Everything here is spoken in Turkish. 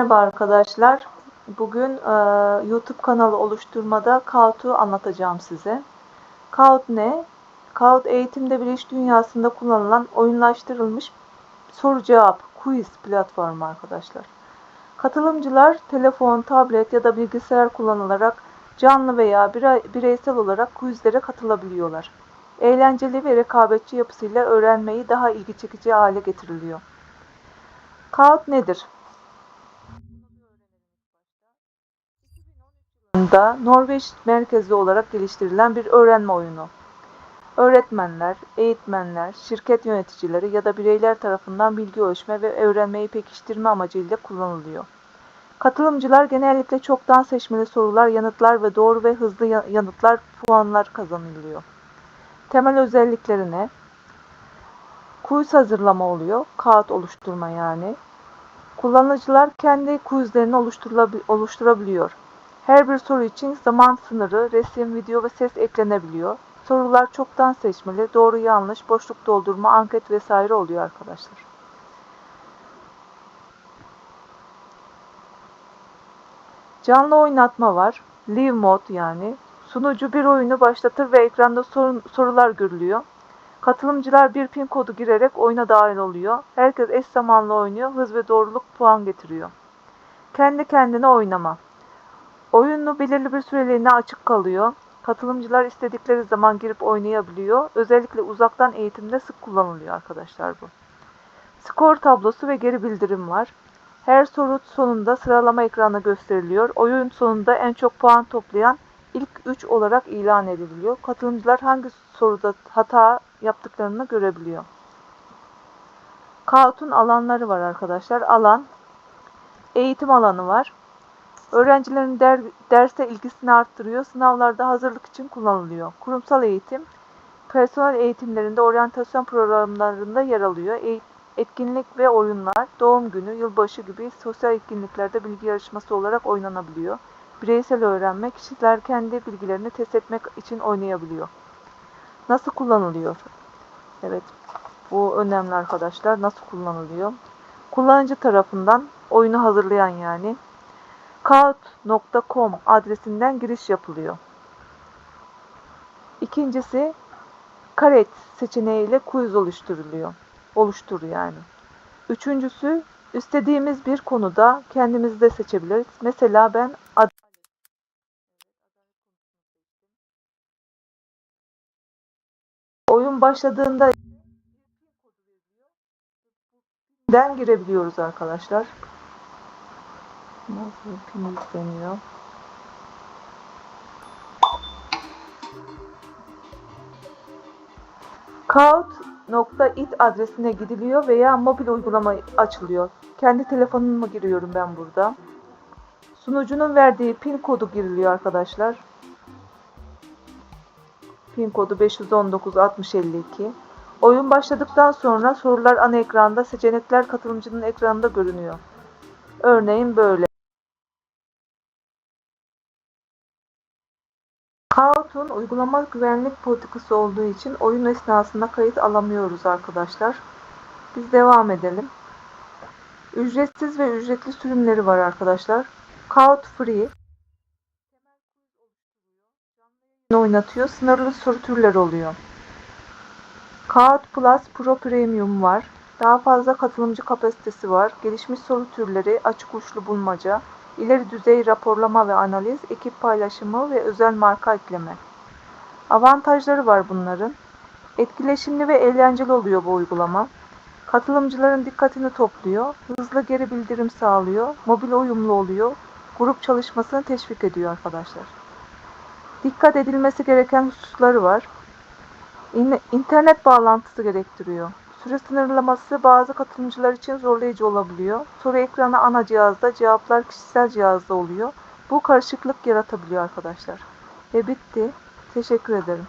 Merhaba arkadaşlar. Bugün e, YouTube kanalı oluşturmada Kahoot'u anlatacağım size. Kahoot ne? Kahoot eğitimde bir iş dünyasında kullanılan oyunlaştırılmış soru cevap quiz platformu arkadaşlar. Katılımcılar telefon, tablet ya da bilgisayar kullanılarak canlı veya bireysel olarak quizlere katılabiliyorlar. Eğlenceli ve rekabetçi yapısıyla öğrenmeyi daha ilgi çekici hale getiriliyor. Kahoot nedir? Da Norveç merkezli olarak geliştirilen bir öğrenme oyunu. Öğretmenler, eğitmenler, şirket yöneticileri ya da bireyler tarafından bilgi ölçme ve öğrenmeyi pekiştirme amacıyla kullanılıyor. Katılımcılar genellikle çoktan seçmeli sorular, yanıtlar ve doğru ve hızlı yanıtlar puanlar kazanılıyor. Temel özelliklerine quiz hazırlama oluyor, kağıt oluşturma yani. Kullanıcılar kendi quizlerini oluşturabiliyor. Her bir soru için zaman sınırı, resim, video ve ses eklenebiliyor. Sorular çoktan seçmeli, doğru yanlış, boşluk doldurma, anket vesaire oluyor arkadaşlar. Canlı oynatma var. Live mode yani. Sunucu bir oyunu başlatır ve ekranda sorun, sorular görülüyor. Katılımcılar bir pin kodu girerek oyuna dahil oluyor. Herkes eş zamanlı oynuyor. Hız ve doğruluk puan getiriyor. Kendi kendine oynama. Oyunu belirli bir süreliğine açık kalıyor. Katılımcılar istedikleri zaman girip oynayabiliyor. Özellikle uzaktan eğitimde sık kullanılıyor arkadaşlar bu. Skor tablosu ve geri bildirim var. Her soru sonunda sıralama ekranı gösteriliyor. Oyun sonunda en çok puan toplayan ilk 3 olarak ilan ediliyor. Katılımcılar hangi soruda hata yaptıklarını görebiliyor. Kaut'un alanları var arkadaşlar. Alan, eğitim alanı var. Öğrencilerin der, derse ilgisini arttırıyor. Sınavlarda hazırlık için kullanılıyor. Kurumsal eğitim, personel eğitimlerinde oryantasyon programlarında yer alıyor. E, etkinlik ve oyunlar, doğum günü, yılbaşı gibi sosyal etkinliklerde bilgi yarışması olarak oynanabiliyor. Bireysel öğrenme, kişiler kendi bilgilerini test etmek için oynayabiliyor. Nasıl kullanılıyor? Evet, bu önemli arkadaşlar. Nasıl kullanılıyor? Kullanıcı tarafından oyunu hazırlayan yani Kahoot.com adresinden giriş yapılıyor. İkincisi karet seçeneğiyle quiz oluşturuluyor. Oluştur yani. Üçüncüsü istediğimiz bir konuda kendimiz de seçebiliriz. Mesela ben ad oyun başladığında den girebiliyoruz arkadaşlar. Nasıl pin yükleniyor? Adresine gidiliyor veya mobil uygulama açılıyor. Kendi telefonumu giriyorum ben burada. Sunucunun verdiği pin kodu giriliyor arkadaşlar. Pin kodu 519-6052. Oyun başladıktan sonra sorular ana ekranda, seçenekler katılımcının ekranında görünüyor. Örneğin böyle. Kahoot'un uygulama güvenlik politikası olduğu için oyun esnasında kayıt alamıyoruz arkadaşlar. Biz devam edelim. Ücretsiz ve ücretli sürümleri var arkadaşlar. Kahoot Free oynatıyor. Sınırlı soru türleri oluyor. Kahoot Plus Pro Premium var. Daha fazla katılımcı kapasitesi var. Gelişmiş soru türleri, açık uçlu bulmaca, ileri düzey raporlama ve analiz, ekip paylaşımı ve özel marka ekleme. Avantajları var bunların. Etkileşimli ve eğlenceli oluyor bu uygulama. Katılımcıların dikkatini topluyor, hızlı geri bildirim sağlıyor, mobil uyumlu oluyor, grup çalışmasını teşvik ediyor arkadaşlar. Dikkat edilmesi gereken hususları var. İnternet bağlantısı gerektiriyor. Süre sınırlaması bazı katılımcılar için zorlayıcı olabiliyor. Soru ekranı ana cihazda, cevaplar kişisel cihazda oluyor. Bu karışıklık yaratabiliyor arkadaşlar. Ve bitti. Teşekkür ederim.